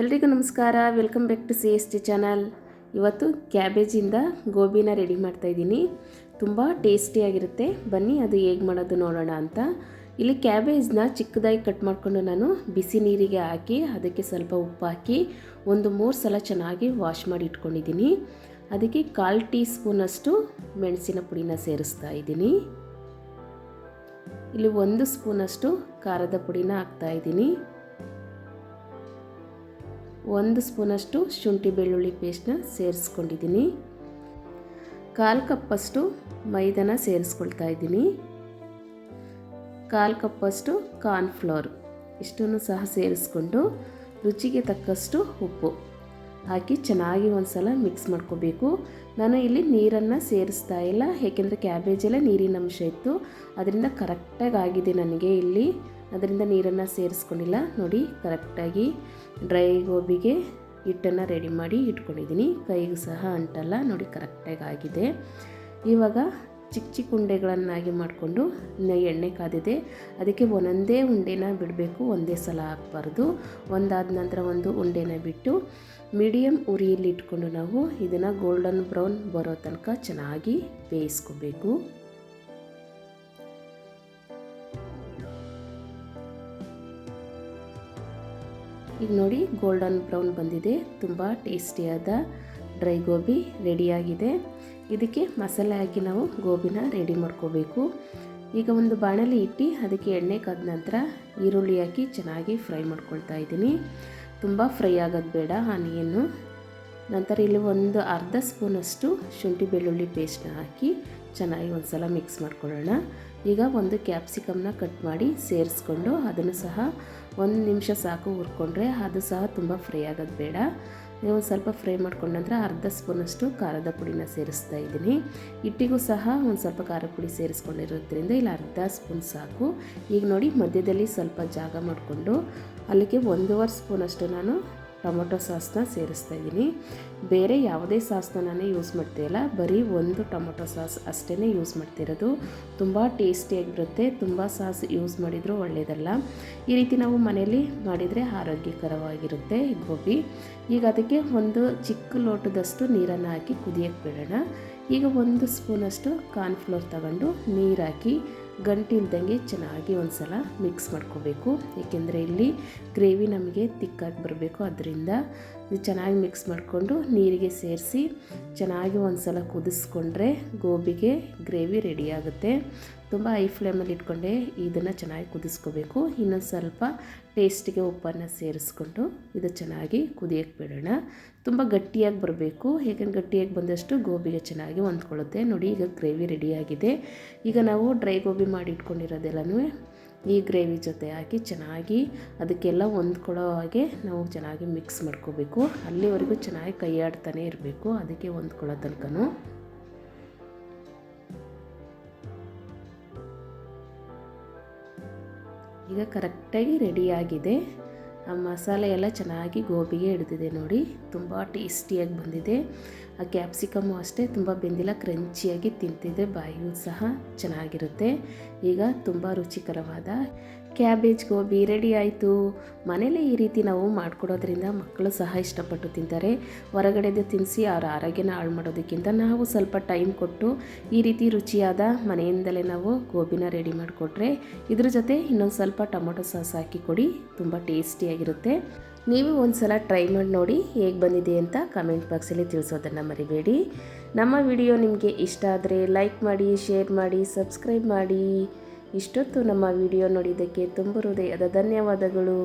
ಎಲ್ರಿಗೂ ನಮಸ್ಕಾರ. Welcome back to C S T channel ಇವತ್ತು ಕ್ಯಾಬೇಜಿಂದ ಗೋಬಿನ ರೆಡಿ ಮಾಡ್ತಾಯಿದ್ದೀನಿ ತುಂಬ ಟೇಸ್ಟಿಯಾಗಿರುತ್ತೆ ಬನ್ನಿ, ಅದು ಹೇಗೆ ಮಾಡೋದು ನೋಡೋಣ ಅಂತ. ಇಲ್ಲಿ ಕ್ಯಾಬೇಜ್ನ ಚಿಕ್ಕದಾಗಿ ಕಟ್ ಮಾಡಿಕೊಂಡು ನಾನು ಬಿಸಿ ನೀರಿಗೆ ಹಾಕಿ, ಅದಕ್ಕೆ ಸ್ವಲ್ಪ ಉಪ್ಪು ಹಾಕಿ, ಒಂದು ಮೂರು ಸಲ ಚೆನ್ನಾಗಿ ವಾಶ್ ಮಾಡಿ ಇಟ್ಕೊಂಡಿದ್ದೀನಿ. ಅದಕ್ಕೆ ಕಾಲು ಟೀ ಸ್ಪೂನಷ್ಟು ಮೆಣಸಿನ ಪುಡಿನ ಸೇರಿಸ್ತಾ ಇದ್ದೀನಿ. ಇಲ್ಲಿ ಒಂದು ಸ್ಪೂನಷ್ಟು ಖಾರದ ಪುಡಿನ ಹಾಕ್ತಾ ಇದ್ದೀನಿ. ಒಂದು ಸ್ಪೂನಷ್ಟು ಶುಂಠಿ ಬೆಳ್ಳುಳ್ಳಿ ಪೇಸ್ಟ್ನ ಸೇರಿಸ್ಕೊಂಡಿದ್ದೀನಿ. ಕಾಲು ಕಪ್ಪಷ್ಟು ಮೈದಾನ ಸೇರಿಸ್ಕೊಳ್ತಾ ಇದ್ದೀನಿ. ಕಾಲು ಕಪ್ಪಷ್ಟು ಕಾರ್ನ್ಫ್ಲೋರ್ ಇಷ್ಟನ್ನು ಸಹ ಸೇರಿಸ್ಕೊಂಡು ರುಚಿಗೆ ತಕ್ಕಷ್ಟು ಉಪ್ಪು ಹಾಕಿ ಚೆನ್ನಾಗಿ ಒಂದು ಸಲ ಮಿಕ್ಸ್ ಮಾಡ್ಕೋಬೇಕು. ನಾನು ಇಲ್ಲಿ ನೀರನ್ನು ಸೇರಿಸ್ತಾ ಇಲ್ಲ, ಏಕೆಂದರೆ ಕ್ಯಾಬೇಜಲ್ಲೇ ನೀರಿನ ಅಂಶ ಇತ್ತು. ಅದರಿಂದ ಕರೆಕ್ಟಾಗಿ ಆಗಿದೆ ನನಗೆ ಇಲ್ಲಿ. ಅದರಿಂದ ನೀರನ್ನು ಸೇರಿಸ್ಕೊಂಡಿಲ್ಲ. ನೋಡಿ, ಕರೆಕ್ಟಾಗಿ ಡ್ರೈ ಗೋಬಿಗೆ ಹಿಟ್ಟನ್ನು ರೆಡಿ ಮಾಡಿ ಇಟ್ಕೊಂಡಿದ್ದೀನಿ. ಕೈಗೂ ಸಹ ಅಂಟಲ್ಲ. ನೋಡಿ ಕರೆಕ್ಟಾಗಿ ಆಗಿದೆ ಇವಾಗ ಚಿಕ್ಕ ಚಿಕ್ಕ ಉಂಡೆಗಳನ್ನಾಗಿ ಮಾಡಿಕೊಂಡು ಎಣ್ಣೆ ಕಾದಿದೆ. ಅದಕ್ಕೆ ಒಂದೊಂದೇ ಉಂಡೆನ ಬಿಡಬೇಕು. ಒಂದೇ ಸಲ ಹಾಕ್ಬಾರ್ದು. ಒಂದಾದ ನಂತರ ಒಂದು ಉಂಡೆನ ಬಿಟ್ಟು ಮೀಡಿಯಮ್ ಉರಿಯಲ್ಲಿ ಇಟ್ಕೊಂಡು ನಾವು ಇದನ್ನು ಗೋಲ್ಡನ್ ಬ್ರೌನ್ ಬರೋ ತನಕ ಚೆನ್ನಾಗಿ ಬೇಯಿಸ್ಕೋಬೇಕು. ಈಗ ನೋಡಿ ಗೋಲ್ಡನ್ ಬ್ರೌನ್ ಬಂದಿದೆ. ತುಂಬ ಟೇಸ್ಟಿಯಾದ ಡ್ರೈ ಗೋಬಿ ರೆಡಿಯಾಗಿದೆ ಇದಕ್ಕೆ ಮಸಾಲೆ ಹಾಕಿ ನಾವು ಗೋಬಿನ ರೆಡಿ ಮಾಡ್ಕೋಬೇಕು. ಈಗ ಒಂದು ಬಾಣಲಿ ಇಟ್ಟು ಅದಕ್ಕೆ ಎಣ್ಣೆ ಕಾದ ನಂತರ ಈರುಳ್ಳಿ ಹಾಕಿ ಚೆನ್ನಾಗಿ ಫ್ರೈ ಮಾಡ್ಕೊಳ್ತಾ ಇದ್ದೀನಿ. ತುಂಬ ಫ್ರೈ ಆಗೋದು ಬೇಡ ಆನಿಯನ್ನು ನಂತರ ಇಲ್ಲಿ ಒಂದು ಅರ್ಧ ಸ್ಪೂನಷ್ಟು ಶುಂಠಿ ಬೆಳ್ಳುಳ್ಳಿ ಪೇಸ್ಟ್ನ ಹಾಕಿ ಚೆನ್ನಾಗಿ ಒಂದು ಸಲ ಮಿಕ್ಸ್ ಮಾಡ್ಕೊಳ್ಳೋಣ. ಈಗ ಒಂದು ಕ್ಯಾಪ್ಸಿಕಮ್ನ ಕಟ್ ಮಾಡಿ ಸೇರಿಸ್ಕೊಂಡು ಅದನ್ನು ಸಹ ಒಂದು ನಿಮಿಷ ಸಾಕು ಹುರ್ಕೊಂಡ್ರೆ ಅದು ಸಹ ತುಂಬ ಫ್ರೈ ಆಗೋದು ಬೇಡ. ನೀವು ಸ್ವಲ್ಪ ಫ್ರೈ ಮಾಡ್ಕೊಂಡ ನಂತರ ಅರ್ಧ ಸ್ಪೂನಷ್ಟು ಖಾರದ ಪುಡಿನ ಸೇರಿಸ್ತಾ ಇದ್ದೀನಿ. ಹಿಟ್ಟಿಗೂ ಸಹ ಒಂದು ಸ್ವಲ್ಪ ಖಾರ ಪುಡಿ ಸೇರಿಸ್ಕೊಂಡಿರೋದ್ರಿಂದ ಇಲ್ಲಿ ಅರ್ಧ ಸ್ಪೂನ್ ಸಾಕು. ಈಗ ನೋಡಿ ಮಧ್ಯದಲ್ಲಿ ಸ್ವಲ್ಪ ಜಾಗ ಮಾಡಿಕೊಂಡು ಅಲ್ಲಿಗೆ ಒಂದೂವರೆ ಸ್ಪೂನಷ್ಟು ನಾನು ಟೊಮೊಟೊ ಸಾಸ್ನ ಸೇರಿಸ್ತಾ ಇದ್ದೀನಿ ಬೇರೆ ಯಾವುದೇ ಸಾಸ್ನ ನಾನು ಯೂಸ್ ಮಾಡ್ತಾಯಿಲ್ಲ ಬರೀ ಒಂದು ಟೊಮೊಟೊ ಸಾಸ್ ಅಷ್ಟೇ ಯೂಸ್ ಮಾಡ್ತಿರೋದು ತುಂಬ ಟೇಸ್ಟಿಯಾಗಿರುತ್ತೆ. ತುಂಬ ಸಾಸ್ ಯೂಸ್ ಮಾಡಿದರೂ ಒಳ್ಳೆಯದಲ್ಲ ಈ ರೀತಿ ನಾವು ಮನೆಯಲ್ಲಿ ಮಾಡಿದರೆ ಆರೋಗ್ಯಕರವಾಗಿರುತ್ತೆ ಗೋಬಿ. ಈಗ ಅದಕ್ಕೆ ಒಂದು ಚಿಕ್ಕ ಲೋಟದಷ್ಟು ನೀರನ್ನು ಹಾಕಿ ಕುದಿಯಕ್ಕೆ ಬಿಡೋಣ. ಈಗ ಒಂದು ಸ್ಪೂನಷ್ಟು ಕಾರ್ನ್ಫ್ಲೋರ್ ತಗೊಂಡು ನೀರಾಕಿ ಗಂಟು ಇಲ್ದಂಗೆ ಚೆನ್ನಾಗಿ ಒಂದು ಸಲ ಮಿಕ್ಸ್ ಮಾಡ್ಕೋಬೇಕು. ಏಕೆಂದರೆ ಇಲ್ಲಿ ಗ್ರೇವಿ ನಮಗೆ ತಿಕ್ಕಾಗಿ ಬರಬೇಕು. ಅದರಿಂದ ಚೆನ್ನಾಗಿ ಮಿಕ್ಸ್ ಮಾಡಿಕೊಂಡು ನೀರಿಗೆ ಸೇರಿಸಿ ಚೆನ್ನಾಗಿ ಒಂದು ಸಲ ಕುದಿಸ್ಕೊಂಡ್ರೆ ಗೋಬಿಗೆ ಗ್ರೇವಿ ರೆಡಿ ಆಗುತ್ತೆ. ತುಂಬ ಹೈ ಫ್ಲೇಮಲ್ಲಿ ಇಟ್ಕೊಂಡೆ, ಇದನ್ನು ಚೆನ್ನಾಗಿ ಕುದಿಸ್ಕೋಬೇಕು. ಇನ್ನೊಂದು ಸ್ವಲ್ಪ ಟೇಸ್ಟಿಗೆ ಉಪ್ಪನ್ನು ಸೇರಿಸ್ಕೊಂಡು ಇದು ಚೆನ್ನಾಗಿ ಕುದಿಯಕ್ಕೆ ಬಿಡೋಣ. ತುಂಬ ಗಟ್ಟಿಯಾಗಿ ಬರಬೇಕು ಏಕೆಂದ್ರೆ ಗಟ್ಟಿಯಾಗಿ ಬಂದಷ್ಟು ಗೋಬಿಗೆ ಚೆನ್ನಾಗಿ ಹೊಂದ್ಕೊಳ್ಳುತ್ತೆ. ನೋಡಿ, ಈಗ ಗ್ರೇವಿ ರೆಡಿಯಾಗಿದೆ ಈಗ ನಾವು ಡ್ರೈ ಗೋಬಿ ಮಾಡಿ ಇಟ್ಕೊಂಡಿರೋದೆಲ್ಲನೂ ಈ ಗ್ರೇವಿ ಜೊತೆ ಹಾಕಿ ಚೆನ್ನಾಗಿ ಅದಕ್ಕೆಲ್ಲ ಹೊಂದ್ಕೊಳ್ಳೋ ಹಾಗೆ ನಾವು ಚೆನ್ನಾಗಿ ಮಿಕ್ಸ್ ಮಾಡ್ಕೋಬೇಕು. ಅಲ್ಲಿವರೆಗೂ ಚೆನ್ನಾಗಿ ಕೈಯಾಡ್ತಾನೆ ಇರಬೇಕು, ಅದಕ್ಕೆ ಹೊಂದ್ಕೊಳ್ಳೋ ತನಕನೂ. ಈಗ ಕರೆಕ್ಟಾಗಿ ರೆಡಿಯಾಗಿದೆ ಮಸಾಲೆ ಎಲ್ಲ ಚೆನ್ನಾಗಿ ಗೋಬಿಗೆ ಹಿಡಿದಿದೆ ನೋಡಿ. ತುಂಬ ಟೇಸ್ಟಿಯಾಗಿ ಬಂದಿದೆ. ಆ ಕ್ಯಾಪ್ಸಿಕಮ್ಮು ಅಷ್ಟೇ ತುಂಬ ಬೆಂದಿಲ್ಲ, ಕ್ರಂಚಿಯಾಗಿ ತಿಂತಿದೆ, ಬಾಯಿಯೂ ಸಹ ಚೆನ್ನಾಗಿರುತ್ತೆ. ಈಗ ತುಂಬ ರುಚಿಕರವಾದ ಕ್ಯಾಬೇಜ್ ಗೋಬಿ ರೆಡಿ ಆಯಿತು. ಮನೇಲೇ ಈ ರೀತಿ ನಾವು ಮಾಡಿಕೊಡೋದ್ರಿಂದ ಮಕ್ಕಳು ಸಹ ಇಷ್ಟಪಟ್ಟು ತಿಂತಾರೆ. ಹೊರಗಡೆದು ತಿನ್ನಿಸಿ ಅವರ ಆರೋಗ್ಯನ ಹಾಳು ಮಾಡೋದಕ್ಕಿಂತ ನಾವು ಸ್ವಲ್ಪ ಟೈಮ್ ಕೊಟ್ಟು ಈ ರೀತಿ ರುಚಿಯಾದ ಮನೆಯಿಂದಲೇ ನಾವು ಗೋಬಿನ ರೆಡಿ ಮಾಡಿಕೊಟ್ರೆ ಇದ್ರ ಜೊತೆ ಇನ್ನೊಂದು ಸ್ವಲ್ಪ ಟೊಮೊಟೊ ಸಾಸ್ ಹಾಕಿ ಕೊಡಿ. ತುಂಬ ಟೇಸ್ಟಿಯಾಗಿರುತ್ತೆ ನೀವು ಒಂದು ಸಲ ಟ್ರೈ ಮಾಡಿ ನೋಡಿ ಹೇಗೆ ಬಂದಿದೆ ಅಂತ ಕಮೆಂಟ್ ಬಾಕ್ಸಲ್ಲಿ ತಿಳಿಸೋದನ್ನು ಮರಿಬೇಡಿ. ನಮ್ಮ ವಿಡಿಯೋ ನಿಮಗೆ ಇಷ್ಟ ಆದರೆ ಲೈಕ್ ಮಾಡಿ ಶೇರ್ ಮಾಡಿ ಸಬ್ಸ್ಕ್ರೈಬ್ ಮಾಡಿ. ಇಷ್ಟೊತ್ತು ನಮ್ಮ ವಿಡಿಯೋ ನೋಡಿದ್ದಕ್ಕೆ ತುಂಬ ಹೃದಯದ ಧನ್ಯವಾದಗಳು.